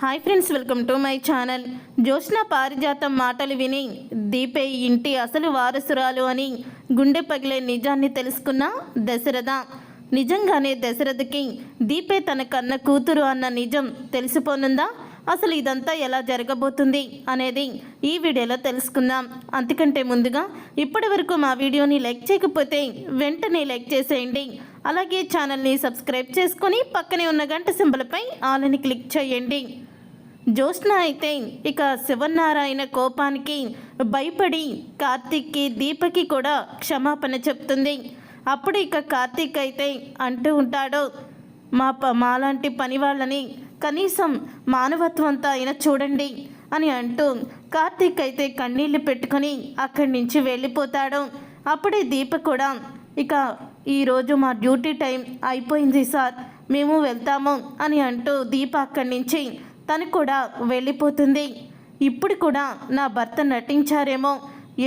Hi friends welcome to my channel. Jyoshna Parijatham మాటలు విని దీపే ఇంటి అసలు వారసురాలు అని గుండె పగిలే నిజాన్ని తెలుసుకున్న దశరథ. నిజంగానే దశరథకి దీపే తన కన్న కూతురు అన్న నిజం తెలిసిపోనుందా? అసలు ఇదంతా ఎలా జరగబోతుంది అనేది ఈ వీడియోలో తెలుసుకుందాం. అంతకంటే ముందుగా ఇప్పటి వరకు మా వీడియోని లైక్ చేయకపోతే వెంటనే లైక్ చేసేయండి. అలాగే ఛానల్ని సబ్స్క్రైబ్ చేసుకొని పక్కనే ఉన్న గంట సింబలపై ఆలని క్లిక్ చేయండి. జ్యోత్స్న అయితే ఇక శివనారాయణ కోపానికి భయపడి కార్తీక్కి దీపకి కూడా క్షమాపణ చెప్తుంది. అప్పుడు ఇక కార్తీక్ అయితే అంటూ ఉంటాడు మా ప మాలాంటి పని వాళ్ళని కనీసం మానవత్వంతో అయినా చూడండి అని అంటూ కార్తీక్ అయితే కన్నీళ్ళు పెట్టుకొని అక్కడి నుంచి వెళ్ళిపోతాడు. అప్పుడే దీప కూడా ఇక ఈరోజు మా డ్యూటీ టైం అయిపోయింది సార్ మేము వెళ్తాము అని అంటూ దీప అక్కడి నుంచి తను కూడా వెళ్ళిపోతుంది. ఇప్పుడు కూడా నా భర్త నటించారేమో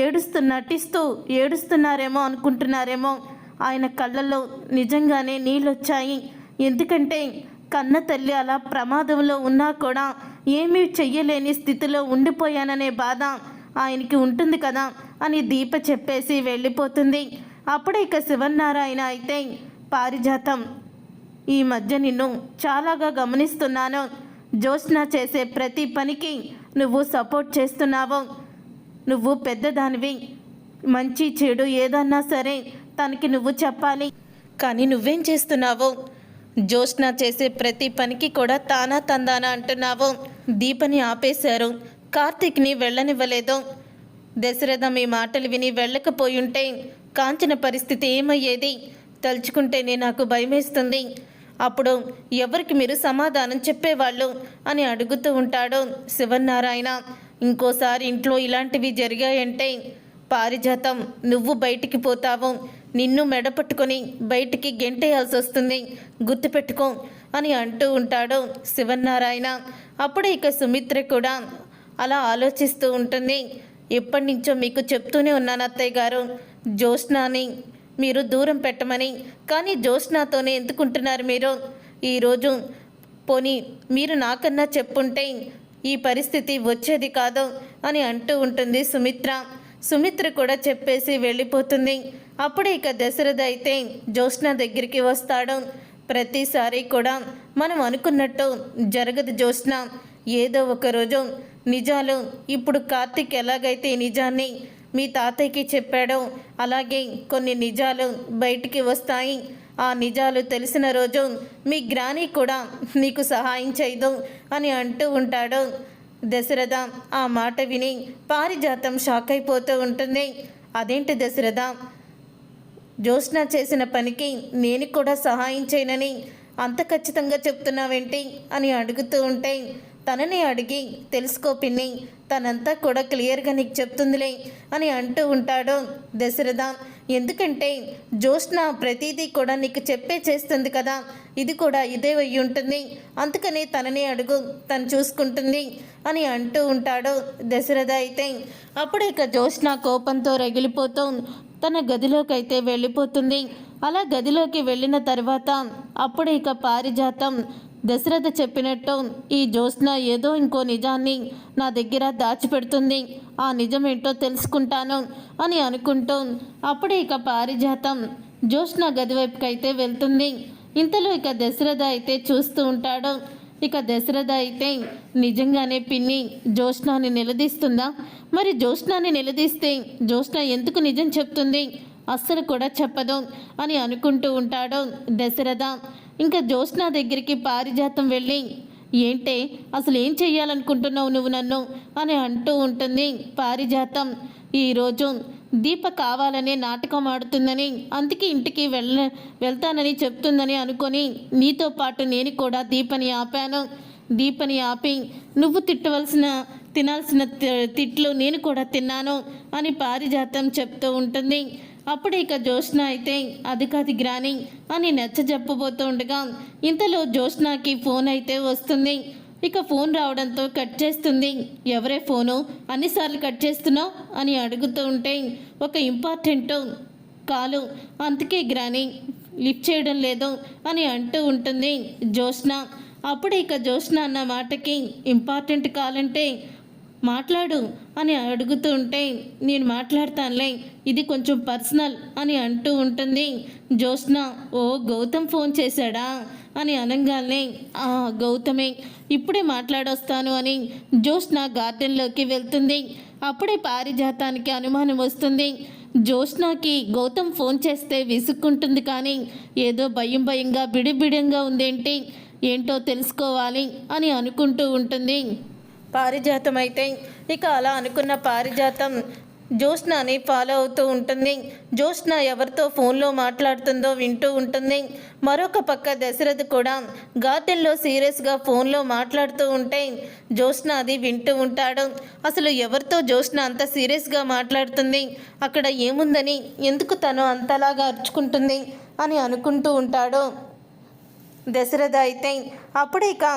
ఏడుస్తూ నటిస్తూ ఏడుస్తున్నారేమో అనుకుంటున్నారేమో. ఆయన కళ్ళల్లో నిజంగానే నీళ్ళొచ్చాయి. ఎందుకంటే కన్న తల్లి అలా ప్రమాదంలో ఉన్నా కూడా ఏమీ చెయ్యలేని స్థితిలో ఉండిపోయాననే బాధ ఆయనకి ఉంటుంది కదా అని దీప చెప్పేసి వెళ్ళిపోతుంది. అప్పుడే ఇక శివనారాయణ అయితే పారిజాతం. ఈ మధ్య నిన్ను చాలాగా గమనిస్తున్నాను. జ్యోత్స్న చేసే ప్రతి పనికి నువ్వు సపోర్ట్ చేస్తున్నావు. నువ్వు పెద్దదానివి. మంచి చెడు ఏదన్నా సరే తనకి నువ్వు చెప్పాలి. కానీ నువ్వేం చేస్తున్నావు? జ్యోత్స్న చేసే ప్రతి పనికి కూడా తానా తందానా అంటున్నావు. దీపని ఆపేశారు. కార్తీక్ని వెళ్ళనివ్వలేదు. దశరథ మీ మాటలు విని వెళ్ళకపోయుంటే కాంచన పరిస్థితి ఏమయ్యేది? తలుచుకుంటేనే నాకు భయమేస్తుంది. అప్పుడు ఎవరికి మీరు సమాధానం చెప్పేవాళ్ళు అని అడుగుతూ ఉంటాడు శివనారాయణ ఇంకోసారి ఇంట్లో ఇలాంటివి జరిగాయంటే పారిజాతం నువ్వు బయటికి పోతావు నిన్ను మెడపట్టుకొని బయటికి గెంటేయాల్సి వస్తుంది గుర్తుపెట్టుకో అని అంటూ ఉంటాడు శివనారాయణ అప్పుడే ఇక సుమిత్ర కూడా అలా ఆలోచిస్తూ ఉంటుంది. ఎప్పటి నుంచో మీకు చెప్తూనే ఉన్నాను అత్తయ్య గారు జ్యోత్స్నాని మీరు దూరం పెట్టమని. కానీ జ్యోత్స్నాతోనే ఎందుకుంటున్నారు మీరు? ఈరోజు పోనీ మీరు నాకన్నా చెప్పుంటే ఈ పరిస్థితి వచ్చేది కాదు అని అంటూ ఉంటుంది సుమిత్ర. సుమిత్ర కూడా చెప్పేసి వెళ్ళిపోతుంది. అప్పుడే ఇక దశరథ అయితే జ్యోత్స్న దగ్గరికి వస్తాడు. ప్రతిసారి కూడా మనం అనుకున్నట్టు జరగదు జ్యోత్స్న. ఏదో ఒక రోజు నిజాలు. ఇప్పుడు కార్తీక్ ఎలాగైతే నిజాన్ని మీ తాతయ్యకి చెప్పాడో. అలాగే కొన్ని నిజాలు బయటికి వస్తాయి. ఆ నిజాలు తెలిసిన రోజు మీ గ్రాని కూడా నీకు సహాయం చేయదు అని అంటూ ఉంటాడు. దశరథ ఆ మాట విని పారిజాతం షాక్ అయిపోతూ ఉంటుంది. అదేంటి దశరథ? జ్యోత్స్న చేసిన పనికి నేను కూడా సహాయం చేయనని అంత ఖచ్చితంగా చెప్తున్నావేంటి? అని అడుగుతూ ఉంటే తనని అడిగి తెలుసుకో పిన్ని తనంతా కూడా క్లియర్గా నీకు చెప్తుందిలే అని అంటూ ఉంటాడు దశరథ. ఎందుకంటే జ్యోష్ణ ప్రతిదీ కూడా నీకు చెప్పే చేస్తుంది కదా. ఇది కూడా ఇదే అయ్యి ఉంటుంది. అందుకనే తనని అడుగు తను చూసుకుంటుంది అని అంటూ ఉంటాడు దశరథ అయితే. అప్పుడు ఇక జ్యోష్ణ కోపంతో రగిలిపోతూ తన గదిలోకి అయితే వెళ్ళిపోతుంది. అలా గదిలోకి వెళ్ళిన తర్వాత అప్పుడు ఇక పారిజాతం దశరథ చెప్పినట్టు ఈ జ్యోత్స్న ఏదో ఇంకో నిజాన్ని నా దగ్గర దాచిపెడుతుంది. ఆ నిజమేంటో తెలుసుకుంటాను అని అనుకుంటూ అప్పుడే ఇక పారిజాతం జ్యోత్స్న గది వైపుకి అయితే వెళ్తుంది. ఇంతలో ఇక దశరథ అయితే చూస్తూ ఉంటాడు. ఇక దశరథ అయితే నిజంగానే పిన్ని జ్యోత్స్నాని నిలదీస్తుందా? మరి జ్యోత్స్నాని నిలదీస్తే జ్యోత్స్న ఎందుకు నిజం చెప్తుంది? అస్సలు కూడా చెప్పదు అని అనుకుంటూ ఉంటాడు దశరథ. ఇంకా జ్యోత్స్న దగ్గరికి పారిజాతం వెళ్ళి ఏంటే అసలు ఏం చెయ్యాలనుకుంటున్నావు నువ్వు నన్ను? అని అంటూ ఉంటుంది పారిజాతం. ఈరోజు దీప కావాలనే నాటకం ఆడుతుందని అందుకే ఇంటికి వెళ్ళ వెళ్తానని చెప్తుందని అనుకొని నీతో పాటు నేను కూడా దీపని ఆపాను. దీపని ఆపి నువ్వు తిట్టవలసిన తినాల్సిన తిట్లు నేను కూడా తిన్నాను అని పారిజాతం చెప్తూ ఉంటుంది. అప్పుడు ఇక జ్యోత్స్న అయితే అది కాదు గ్రాని అని నచ్చ చెప్పబోతూ ఉండగా ఇంతలో జ్యోత్స్నాకి ఫోన్ అయితే వస్తుంది. ఇక ఫోన్ రావడంతో కట్ చేస్తుంది. ఎవరే ఫోను? అన్నిసార్లు కట్ చేస్తున్నావు అని అడుగుతూ ఉంటే ఒక ఇంపార్టెంట్ కాలు. అందుకే గ్రాని లిఫ్ట్ చేయడం లేదు అని అంటూ ఉంటుంది జ్యోత్స్న. అప్పుడు ఇక జ్యోత్స్న అన్న మాటకి ఇంపార్టెంట్ కాలంటే మాట్లాడు అని అడుగుతూ ఉంటే నేను మాట్లాడతానులే ఇది కొంచెం పర్సనల్ అని అంటూ ఉంటుంది. జ్యోత్స్న ఓ గౌతమ్ ఫోన్ చేశాడా? అని అనగానే ఆ గౌతమే ఇప్పుడే మాట్లాడొస్తాను అని జ్యోత్స్న గార్డెన్లోకి వెళ్తుంది. అప్పుడే పారిజాతానికి అనుమానం వస్తుంది. జ్యోత్స్నాకి గౌతమ్ ఫోన్ చేస్తే విసుక్కుంటుంది కానీ ఏదో భయం భయంగా బిడిబిడంగా ఉందేంటి? ఏంటో తెలుసుకోవాలి అని అనుకుంటూ ఉంటుంది. పారిజాతం అయితే ఇక అలా అనుకున్న పారిజాతం జ్యోత్స్నాని ఫాలో అవుతూ ఉంటుంది. జ్యోత్స్న ఎవరితో ఫోన్లో మాట్లాడుతుందో వింటూ ఉంటుంది. మరొక పక్క దశరథ్ కూడా గార్డెన్లో సీరియస్గా ఫోన్లో మాట్లాడుతూ ఉంటే జ్యోత్స్న అది వింటూ ఉంటాడు. అసలు ఎవరితో జ్యోత్స్న అంత సీరియస్గా మాట్లాడుతుంది? అక్కడ ఏముందని ఎందుకు తను అంతలాగా అరుచుకుంటుంది అని అనుకుంటూ ఉంటాడు. దశరథ అయితే అప్పుడే ఇక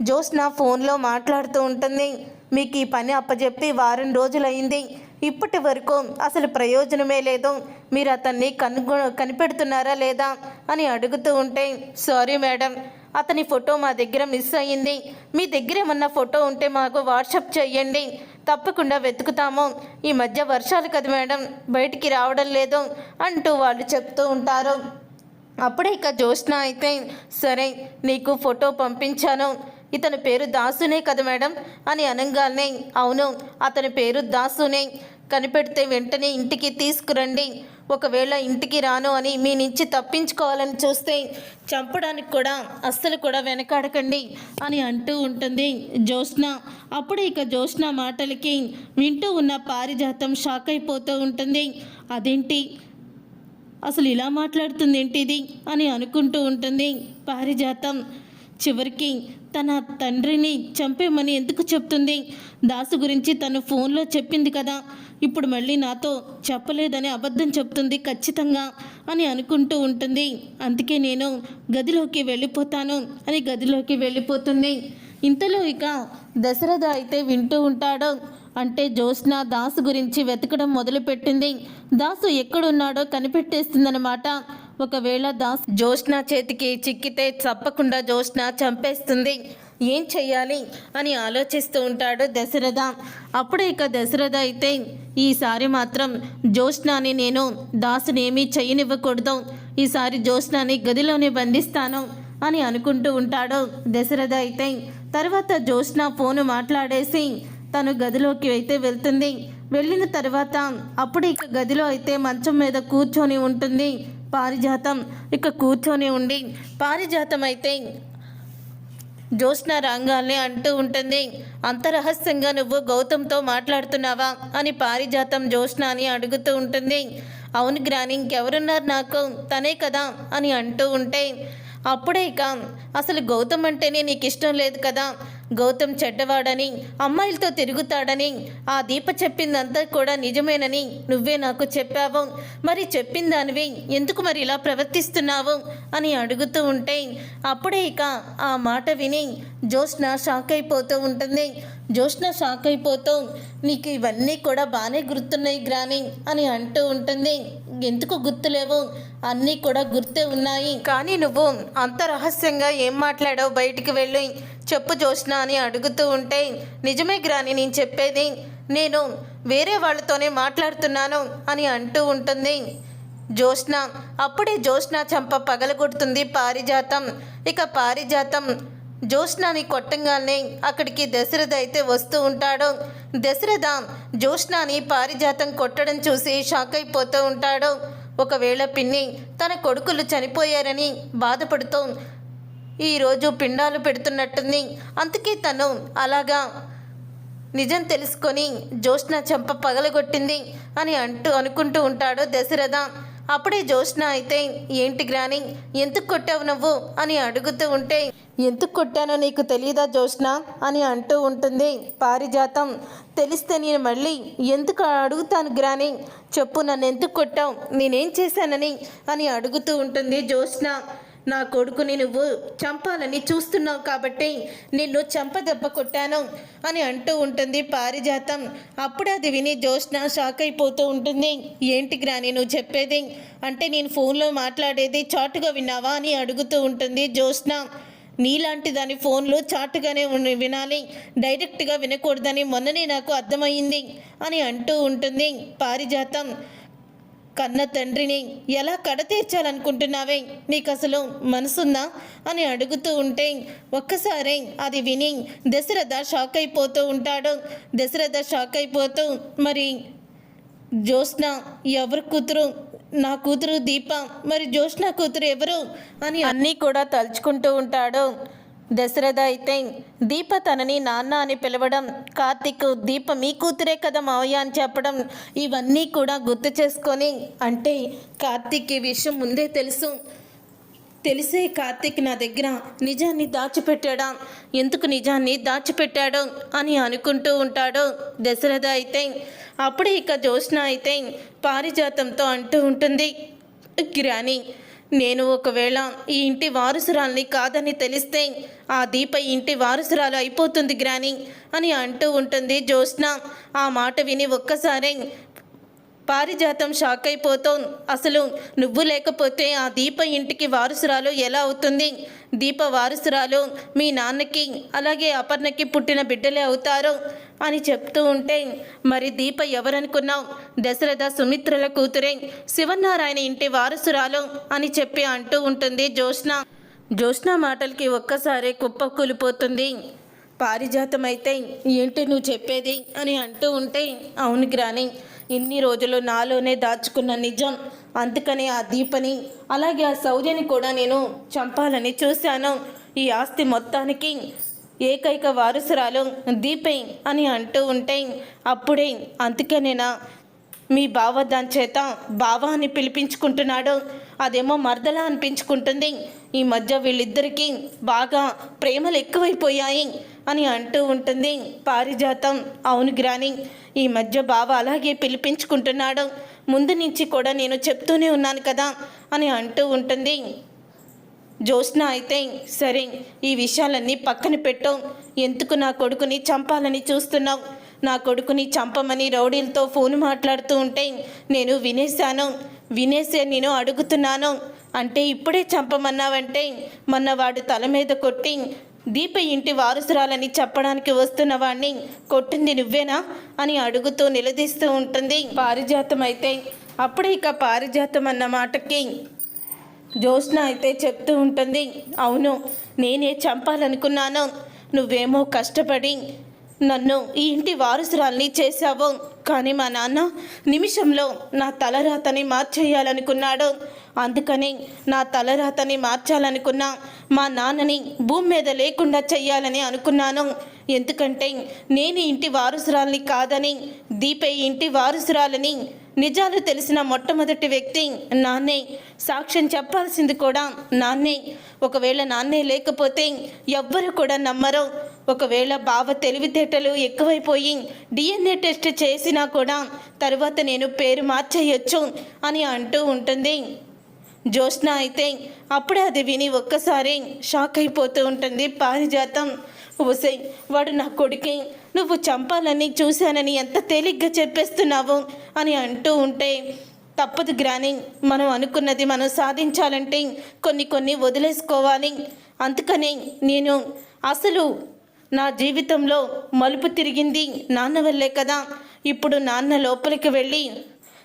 జ్యోత్స్న ఫోన్లో మాట్లాడుతూ ఉంటుంది. మీకు ఈ పని అప్పచెప్పి వారం రోజులైంది. ఇప్పటి వరకు అసలు ప్రయోజనమే లేదు. మీరు అతన్ని కనుగొ కనిపెడుతున్నారా లేదా అని అడుగుతూ ఉంటే సారీ మేడం అతని ఫోటో మా దగ్గర మిస్ అయ్యింది. మీ దగ్గర ఏమన్నా ఫోటో ఉంటే మాకు వాట్సప్ చేయండి తప్పకుండా వెతుకుతాము. ఈ మధ్య వర్షాలు కదా మేడం బయటికి రావడం లేదు అంటూ వాళ్ళు చెప్తూ ఉంటారు. అప్పుడే ఇక జోష్న అయితే సరే నీకు ఫోటో పంపించాను. ఇతని పేరు దాసునే కదా మేడం? అని అనగానే అవును అతని పేరు దాసునే. కనిపెడితే వెంటనే ఇంటికి తీసుకురండి. ఒకవేళ ఇంటికి రాను అని మీ నుంచి తప్పించుకోవాలని చూస్తే చంపడానికి కూడా అస్సలు కూడా వెనకాడకండి అని అంటూ ఉంటుంది జ్యోత్స్న. అప్పుడు ఇక జ్యోత్స్న మాటలకి వింటూ ఉన్న పారిజాతం షాక్ అయిపోతూ ఉంటుంది. అదేంటి? అసలు ఇలా మాట్లాడుతుంది ఏంటిది అని అనుకుంటూ ఉంటుంది పారిజాతం. చివరికి తన తండ్రిని చంపేమని ఎందుకు చెప్తుంది? దాసు గురించి తను ఫోన్లో చెప్పింది కదా. ఇప్పుడు మళ్ళీ నాతో చెప్పలేదని అబద్ధం చెప్తుంది ఖచ్చితంగా అని అనుకుంటూ ఉంటుంది. అందుకే నేను గదిలోకి వెళ్ళిపోతాను అని గదిలోకి వెళ్ళిపోతుంది. ఇంతలో ఇక దశరథ అయితే వింటూ ఉంటాడు. అంటే జ్యోత్స్న దాసు గురించి వెతకడం మొదలుపెట్టింది. దాసు ఎక్కడున్నాడో కనిపెట్టేస్తుందన్నమాట. ఒకవేళ దాస్ జోష్న చేతికి చిక్కితే తప్పకుండా జోష్న చంపేస్తుంది. ఏం చెయ్యాలి? అని ఆలోచిస్తూ ఉంటాడు దశరథ. అప్పుడే ఇక దశరథ అయితే ఈసారి మాత్రం జోష్నాని నేను దాసుని ఏమీ చెయ్యనివ్వకూడదు ఈసారి జోష్నాని గదిలోనే బంధిస్తాను అని అనుకుంటూ ఉంటాడు దశరథ అయితే. తర్వాత జ్యోత్స్న ఫోను మాట్లాడేసి తను గదిలోకి అయితే వెళ్తుంది. వెళ్ళిన తర్వాత అప్పుడు ఇక గదిలో అయితే మంచం మీద కూర్చొని ఉంటుంది. పారిజాతం. ఇక కూర్చొని ఉండి పారిజాతం అయితే జ్యోత్స్న రంగాల్ని అంటూ ఉంటుంది. అంత రహస్యంగా నువ్వు గౌతమ్తో మాట్లాడుతున్నావా? అని పారిజాతం జ్యోత్స్న అని అడుగుతూ ఉంటుంది. అవును గ్రాని ఇంకెవరున్నారు నాకు? తనే కదా? అని అంటూ ఉంటే అప్పుడే ఇక అసలు గౌతమ్ అంటేనే నీకు ఇష్టం లేదు కదా? గౌతమ్ చెడ్డవాడని అమ్మాయిలతో తిరుగుతాడని ఆ దీప చెప్పిందంతా కూడా నిజమేనని నువ్వే నాకు చెప్పావు. మరి చెప్పిన దానివి ఎందుకు మరి ఇలా ప్రవర్తిస్తున్నావు అని అడుగుతూ ఉంటే అప్పుడే ఇక ఆ మాట విని జ్యోత్స్న షాక్ అయిపోతూ ఉంటుంది. జ్యోత్స్న షాక్ అయిపోతూ నీకు ఇవన్నీ కూడా బాగానే గుర్తున్నాయి గ్రాని అని అంటూ ఉంటుంది. ఎందుకు గుర్తులేవు? అన్నీ కూడా గుర్తే ఉన్నాయి. కానీ నువ్వు అంత రహస్యంగా ఏం మాట్లాడావు? బయటికి వెళ్ళి. చెప్పు జోష్న అని అడుగుతూ ఉంటే నిజమే గ్రాని నేను చెప్పేది నేను వేరే వాళ్ళతోనే మాట్లాడుతున్నాను అని అంటూ ఉంటుంది. జ్యోత్స్న అప్పుడే జోష్న చంప పగలగొడుతుంది పారిజాతం. ఇక పారిజాతం జ్యోత్స్నాని కొట్టంగానే అక్కడికి దశరథ అయితే వస్తూ ఉంటాడు. దశరథ జ్యోత్స్నాని పారిజాతం కొట్టడం చూసి షాక్ అయిపోతూ ఉంటాడు. ఒకవేళ పిన్ని తన కొడుకులు చనిపోయారని బాధపడుతూ ఈరోజు పిండాలు పెడుతున్నట్టుంది. అందుకే తను అలాగా నిజం తెలుసుకొని జ్యోత్స్న చెంప పగలగొట్టింది అని అంటూ అనుకుంటూ ఉంటాడు దశరథ. అప్పుడే జ్యోత్స్న అయితే ఏంటి గ్రాని ఎందుకు కొట్టావు నువ్వు? అని అడుగుతూ ఉంటే ఎందుకు కొట్టానో నీకు తెలియదా జ్యోత్స్న? అని అంటూ ఉంటుంది పారిజాతం. తెలిస్తే నేను మళ్ళీ ఎందుకు అడుగుతాను గ్రాని చెప్పు నన్ను ఎందుకు కొట్టావు? నేనేం చేశానని? అని అడుగుతూ ఉంటుంది జ్యోత్స్న. నా కొడుకుని నువ్వు చంపాలని చూస్తున్నావు కాబట్టి నిన్ను చంపదెబ్బ కొట్టాను అని అంటూ ఉంటుంది పారిజాతం. అప్పుడు అది విని జోష్న షాక్ అయిపోతూ ఉంటుంది. ఏంటి గ్రాని నువ్వు చెప్పేది? అంటే నేను ఫోన్లో మాట్లాడేది చాటుగా విన్నావా అని అడుగుతూ ఉంటుంది జోష్న నీలాంటి దాని ఫోన్లో చాటుగానే వినాలి. డైరెక్ట్గా వినకూడదని మొన్ననే నాకు అర్థమయ్యింది అని అంటూ ఉంటుంది పారిజాతం. కన్న తండ్రిని ఎలా కడతీర్చాలనుకుంటున్నావే నీకు అసలు మనసుందా? అని అడుగుతూ ఉంటే ఒక్కసారి అది విని దశరథ షాక్ అయిపోతూ ఉంటాడు. దశరథ షాక్ అయిపోతూ మరి జ్యోత్స్న ఎవరు కూతురు? నా కూతురు దీప. మరి జ్యోత్స్న కూతురు ఎవరు? అని అన్నీ కూడా తలుచుకుంటూ ఉంటాడు. దశరథ అయితే దీప తనని నాన్న అని పిలవడం కార్తిక్ దీప మీ కూతురే కదా మావయ్య అని చెప్పడం ఇవన్నీ కూడా గుర్తు చేసుకొని అంటే కార్తిక్ ఈ విషయం ముందే తెలుసు. తెలిసే కార్తిక్ నా దగ్గర నిజాన్ని దాచిపెట్టాడా? ఎందుకు నిజాన్ని దాచిపెట్టాడు అని అనుకుంటూ ఉంటాడు దశరథ అయితే. అప్పుడే ఇక జోష్న అయితే పారిజాతంతో అంటూ ఉంటుంది గిరాని నేను ఒకవేళ ఈ ఇంటి వారసురాల్ని కాదని తెలిస్తే ఆ దీప ఇంటి వారసురాలు అయిపోతుంది గ్రాని అని అంటూ ఉంటుంది జ్యోత్స్న. ఆ మాట విని ఒక్కసారి పారిజాతం షాక్ అయిపోతాం. అసలు నువ్వు లేకపోతే ఆ దీప ఇంటికి వారసురాలు ఎలా అవుతుంది? దీప వారసురాలు మీ నాన్నకి అలాగే అపర్ణకి పుట్టిన బిడ్డలే అవుతారు. అని చెప్తూ ఉంటే మరి దీప ఎవరనుకున్నావు? దశరథ సుమిత్రల కూతురే. శివనారాయణ ఇంటి వారసురాలు అని చెప్పి అంటూ ఉంటుంది జ్యోత్స్న. జ్యోత్స్న మాటలకి ఒక్కసారి కుప్ప కూలిపోతుంది. పారిజాతం అయితే ఏంటి నువ్వు చెప్పేది అని అంటూ ఉంటే అవును గ్రాని ఇన్ని రోజులు నాలోనే దాచుకున్న నిజం. అందుకనే ఆ దీపని అలాగే ఆ సౌర్యని కూడా నేను చంపాలని చూశాను. ఈ ఆస్తి మొత్తానికి ఏకైక వారసురాలు దీపే అని అంటూ ఉంటే అప్పుడే అందుకనేనా? మీ బావ దాని చేత బావ అని పిలిపించుకుంటున్నాడు. అదేమో మరదలా అనిపించుకుంటుంది. ఈ మధ్య వీళ్ళిద్దరికీ బాగా ప్రేమలు ఎక్కువైపోయాయి అని అంటూ ఉంటుంది పారిజాతం. అవును గ్రాని ఈ మధ్య బావ అలాగే పిలిపించుకుంటున్నాడు. ముందు నుంచి కూడా నేను చెప్తూనే ఉన్నాను కదా అని అంటూ ఉంటుంది జ్యోత్స్న అయితే సరే ఈ విషయాలన్నీ పక్కన పెట్టు ఎందుకు నా కొడుకుని చంపాలని చూస్తున్నావు? నా కొడుకుని చంపమని రౌడీలతో ఫోన్ మాట్లాడుతూ ఉంటే నేను వినేశాను. వినేసే నేను అడుగుతున్నాను. అంటే ఇప్పుడే చంపమన్నావంటే మొన్న వాడు తల మీద కొట్టి దీప ఇంటి వారసురాలని చెప్పడానికి వస్తున్న వాణ్ణి కొట్టింది నువ్వేనా అని అడుగుతూ నిలదీస్తూ ఉంటుంది. పారిజాతం అయితే అప్పుడే ఇక పారిజాతం అన్న మాటకి జ్యోత్స్న అయితే చెప్తూ ఉంటుంది అవును నేనే చంపాలనుకున్నాను. నువ్వేమో కష్టపడి నన్ను ఈ ఇంటి వారసురాల్ని చేశావు. కానీ మా నాన్న నిమిషంలో నా తలరాతని మార్చేయాలనుకున్నాడు. అందుకని నా తలరాతని మార్చాలనుకున్నా మా నాన్నని భూమి మీద లేకుండా చెయ్యాలని అనుకున్నాను. ఎందుకంటే నేను ఇంటి వారసురాల్ని కాదని దీపే ఇంటి వారసురాలని నిజాలు తెలిసిన మొట్టమొదటి వ్యక్తి నాన్నే. సాక్ష్యం చెప్పాల్సింది కూడా నాన్నే. ఒకవేళ నాన్నే లేకపోతే ఎవ్వరు కూడా నమ్మరు. ఒకవేళ బావ తెలివితేటలు ఎక్కువైపోయి డిఎన్ఏ టెస్ట్ చేసినా కూడా తర్వాత నేను పేరు మార్చేయొచ్చు అని అంటూ ఉంటుంది. జ్యోత్స్న అయితే అప్పుడే అది విని ఒక్కసారి షాక్ అయిపోతూ ఉంటుంది. పారిజాతం. ఓసై వాడు నా కొడుకే. నువ్వు చంపాలని చూశానని ఎంత తేలిగ్గా చెప్పేస్తున్నావు? అని అంటూ ఉంటే తప్పదు గ్రాని మనం అనుకున్నది మనం సాధించాలంటే కొన్ని కొన్ని వదిలేసుకోవాలి. అందుకని నేను అసలు నా జీవితంలో మలుపు తిరిగింది నాన్న వల్లే కదా. ఇప్పుడు నాన్న లోపలికి వెళ్ళి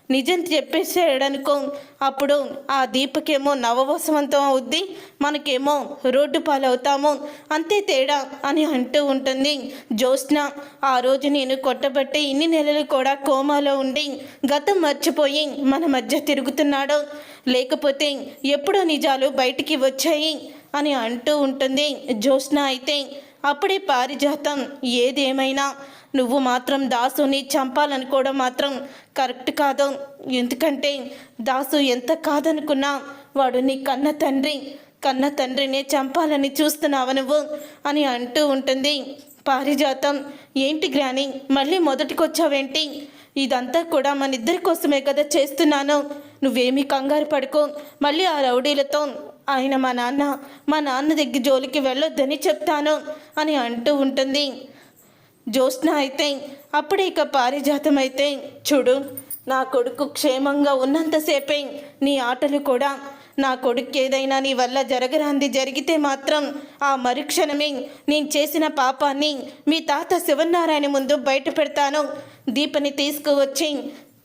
నిజం చెప్పేసాడనుకో అప్పుడు ఆ దీపకేమో నవవసవంతం అవుద్ది మనకేమో రోడ్డు పాలవుతాము అంతే తేడా అని అంటూ ఉంటుంది జ్యోత్స్న. ఆ రోజు నేను కొట్టబట్టి ఇన్ని నెలలు కూడా కోమాలో ఉండి గతం మర్చిపోయి మన మధ్య తిరుగుతున్నాడు. లేకపోతే ఎప్పుడో నిజాలు బయటికి వచ్చాయి అని అంటూ ఉంటుంది జ్యోత్స్న అయితే. అప్పుడే పారిజాతం ఏదేమైనా నువ్వు మాత్రం దాసుని చంపాలనుకోవడం మాత్రం కరెక్ట్ కాదు. ఎందుకంటే దాసు ఎంత కాదనుకున్నా వాడు నీ కన్న తండ్రి. కన్న తండ్రినే చంపాలని చూస్తున్నావు నువ్వు? అని అంటూ ఉంటుంది. పారిజాతం. ఏంటి గ్రాని మళ్ళీ మొదటికొచ్చావేంటి? ఇదంతా కూడా మన ఇద్దరి కోసమే కదా చేస్తున్నాను. నువ్వేమీ కంగారు పడుకో. మళ్ళీ ఆ రౌడీలతో ఆయన మా నాన్న మా నాన్న దగ్గర జోలికి వెళ్ళొద్దని చెప్తాను అని అంటూ ఉంటుంది. జ్యోత్స్న అయితే అప్పుడే ఇక పారిజాతం అయితే చూడు నా కొడుకు క్షేమంగా ఉన్నంతసేపే నీ ఆటలు కూడా నా కొడుకు ఏదైనా నీ వల్ల జరగరాంది జరిగితే మాత్రం ఆ మరుక్షణమే నేను చేసిన పాపాన్ని మీ తాత శివనారాయణ ముందు బయట పెడతాను. దీపని తీసుకువచ్చి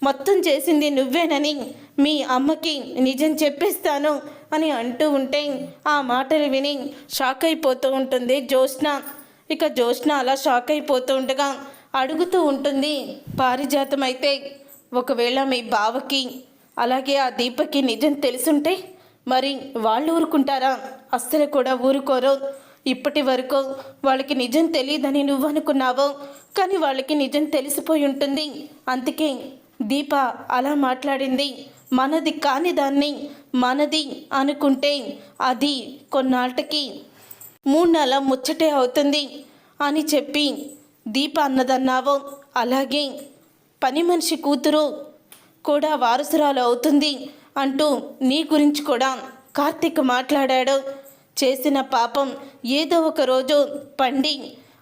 మొత్తం చేసింది నువ్వేనని మీ అమ్మకి నిజం చెప్పేస్తాను అని అంటూ ఉంటే ఆ మాటలు విని షాక్ అయిపోతూ ఉంటుంది జ్యోత్స్న. ఇక జ్యోత్స్న అలా షాక్ అయిపోతూ ఉండగా అడుగుతూ ఉంటుంది పారిజాతం అయితే ఒకవేళ మీ బావకి అలాగే ఆ దీపకి నిజం తెలుసుంటే మరి వాళ్ళు ఊరుకుంటారా? అస్సలు కూడా ఊరుకోరు. ఇప్పటి వరకు వాళ్ళకి నిజం తెలియదని నువ్వు అనుకున్నావు కానీ వాళ్ళకి నిజం తెలిసిపోయి ఉంటుంది. అందుకే దీప అలా మాట్లాడింది. మనది కాని దాన్ని మనది అనుకుంటే అది కొన్నాళ్ళకి మూడు నెల ముచ్చటే అవుతుంది అని చెప్పి దీప అన్నదన్నావు. అలాగే పని మనిషి కూతురు కూడా వారసురాలు అవుతుంది అంటూ నీ గురించి కూడా కార్తీక్ మాట్లాడాడు. చేసిన పాపం ఏదో ఒక రోజు పండి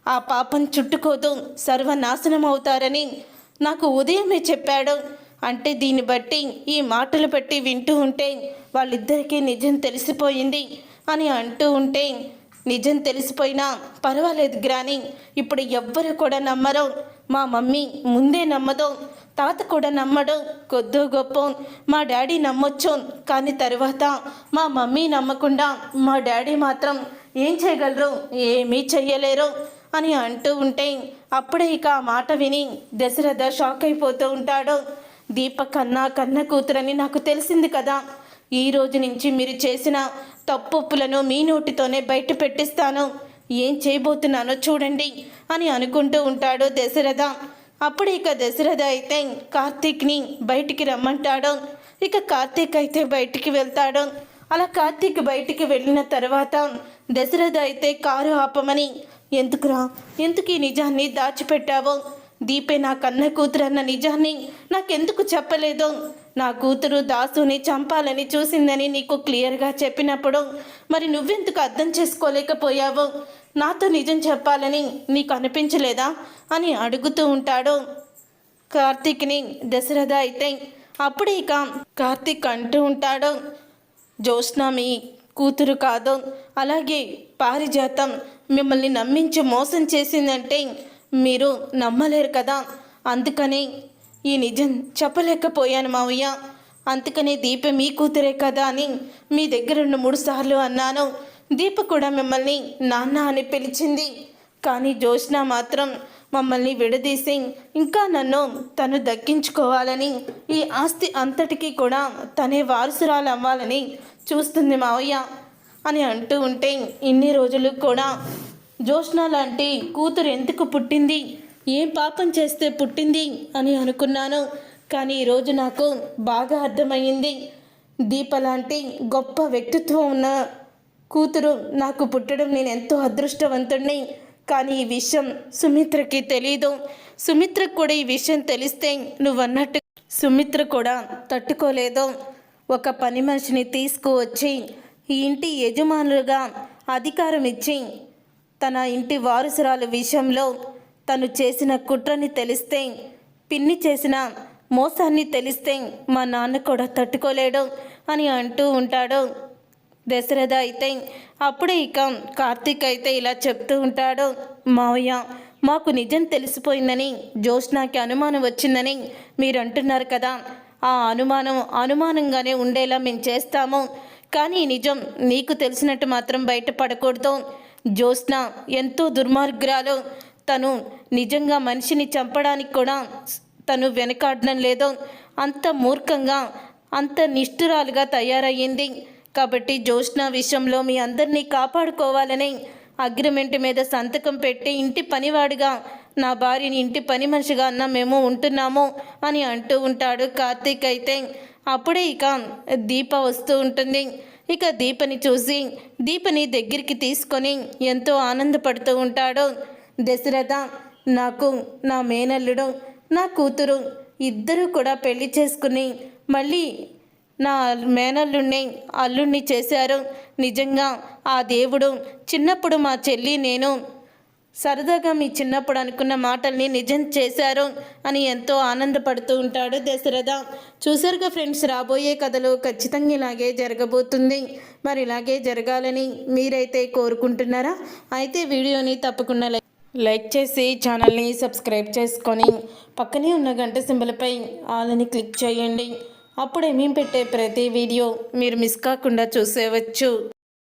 ఆ పాపం చుట్టుకోదు సర్వనాశనం అవుతారని నాకు ఉదయమే చెప్పాడు. అంటే దీన్ని బట్టి ఈ మాటలు బట్టి వింటూ ఉంటే వాళ్ళిద్దరికీ నిజం తెలిసిపోయింది అని అంటూ ఉంటే నిజం తెలిసిపోయినా పర్వాలేదు గ్రాని. ఇప్పుడు ఎవ్వరు కూడా నమ్మరు. మా మమ్మీ ముందే నమ్మదు. తాత కూడా నమ్మడు. కొద్దో గొప్ప. మా డాడీ నమ్మొచ్చు. కానీ తర్వాత మా మమ్మీ నమ్మకుండా మా డాడీ మాత్రం ఏం చేయగలరు? ఏమీ చెయ్యలేరు అని అంటూ ఉంటే అప్పుడే ఇక ఆ మాట విని దశరథ షాక్ అయిపోతూ ఉంటాడు. దీప కన్నా కన్న కూతురని నాకు తెలిసింది కదా. ఈ రోజు నుంచి మీరు చేసిన తప్పులను మీ నోటితోనే బయట పెట్టిస్తాను. ఏం చేయబోతున్నానో చూడండి అని అనుకుంటూ ఉంటాడు దశరథ. అప్పుడు ఇక దశరథ అయితే కార్తీక్ని బయటికి రమ్మంటాడు. ఇక కార్తీక్ అయితే బయటికి వెళ్తాడు. అలా కార్తీక్ బయటికి వెళ్ళిన తర్వాత దశరథ అయితే కారు ఆపమని ఎందుకురా? ఎందుకు ఈ నిజాన్ని దాచిపెట్టావో? దీపే నా కన్న కూతురు అన్న నిజాన్ని నాకెందుకు చెప్పలేదు? నా కూతురు దాసుని చంపాలని చూసిందని నీకు క్లియర్గా చెప్పినప్పుడు మరి నువ్వెందుకు అర్థం చేసుకోలేకపోయావు? నాతో నిజం చెప్పాలని నీకు అనిపించలేదా? అని అడుగుతూ ఉంటాడు కార్తీక్ని దశరథ అయితే. అప్పుడు ఇక కార్తీక్ అంటూ ఉంటాడు జ్యోత్స్న మీ కూతురు కాదు. అలాగే పారిజాతం మిమ్మల్ని నమ్మించి మోసం చేసిందంటే మీరు నమ్మలేరు కదా. అందుకని ఈ నిజం చెప్పలేకపోయాను మావయ్య. అందుకనే దీప మీ కూతురే కదా అని మీ దగ్గర రెండు మూడు సార్లు అన్నాను. దీప కూడా మిమ్మల్ని నాన్న అని పిలిచింది. కానీ జోష్న మాత్రం మమ్మల్ని విడదీసి ఇంకా నన్ను తను దక్కించుకోవాలని ఈ ఆస్తి అంతటికీ కూడా తనే వారసురాలు అవ్వాలని చూస్తుంది మావయ్య అని అంటూ ఉంటే ఇన్ని రోజులు కూడా జ్యోత్స్న లాంటి కూతురు ఎందుకు పుట్టింది? ఏం పాపం చేస్తే పుట్టింది? అని అనుకున్నాను. కానీ ఈరోజు నాకు బాగా అర్థమయ్యింది. దీప లాంటి గొప్ప వ్యక్తిత్వం ఉన్న కూతురు నాకు పుట్టడం నేను ఎంతో అదృష్టవంతుడిని కానీ ఈ విషయం సుమిత్రకి తెలీదు. సుమిత్రకు కూడా ఈ విషయం తెలిస్తే నువ్వన్నట్టు సుమిత్ర కూడా తట్టుకోలేదు. ఒక పని మనిషిని తీసుకువచ్చి ఈ ఇంటి యజమానులుగా అధికారం ఇచ్చి తన ఇంటి వారసురాలు విషయంలో తను చేసిన కుట్రని తెలిస్తే పిన్ని చేసిన మోసాన్ని తెలిస్తే మా నాన్న కూడా తట్టుకోలేడు అని అంటూ ఉంటాడు. దశరథ అయితే అప్పుడే ఇక కార్తీక్ అయితే ఇలా చెప్తూ ఉంటాడు. మావయ్య మాకు నిజం తెలిసిపోయిందని జ్యోత్స్నాకి అనుమానం వచ్చిందని మీరు అంటున్నారు కదా. ఆ అనుమానం అనుమానంగానే ఉండేలా మేము చేస్తాము. కానీ నిజం నీకు తెలిసినట్టు మాత్రం బయటపడకూడదు జ్యోత్స్న ఎంతో దుర్మార్గురాలు. తను నిజంగా మనిషిని చంపడానికి కూడా తను వెనకాడడం లేదు. అంత మూర్ఖంగా అంత నిష్ఠురాలుగా తయారయ్యింది. కాబట్టి జ్యోత్స్న విషయంలో మీ అందరినీ కాపాడుకోవాలని అగ్రిమెంట్ మీద సంతకం పెట్టి ఇంటి పనివాడిగా నా భార్యని ఇంటి పని మనిషిగా అన్న మేము ఉంటున్నాము అని అంటూ ఉంటాడు కార్తీక్ అయితే. అప్పుడే ఇక దీప వస్తూ ఉంటుంది. ఇక దీపని చూసి దీపని దగ్గరికి తీసుకొని ఎంతో ఆనందపడుతూ ఉంటాడు. దశరథ నాకు నా మేనల్లుడు నా కూతురు ఇద్దరూ కూడా పెళ్ళి చేసుకుని మళ్ళీ నా మేనల్లుణ్ణి అల్లుణ్ణి చేశారు. నిజంగా ఆ దేవుడు చిన్నప్పుడు మా చెల్లి నేను సరదాగా మీ చిన్నప్పుడు అనుకున్న మాటల్ని నిజం చేశారు అని ఎంతో ఆనందపడుతూ ఉంటాడు దశరథ. చూసారుగా ఫ్రెండ్స్ రాబోయే కథలో ఖచ్చితంగా ఇలాగే జరగబోతుంది. మరి ఇలాగే జరగాలని మీరైతే కోరుకుంటున్నారా? అయితే వీడియోని తప్పకుండా లైక్ లైక్ చేసి ఛానల్ని సబ్స్క్రైబ్ చేసుకొని పక్కనే ఉన్న గంట సింబలపై ఆలని క్లిక్ చేయండి. అప్పుడే మేము పెట్టే ప్రతి వీడియో మీరు మిస్ కాకుండా చూసేవచ్చు.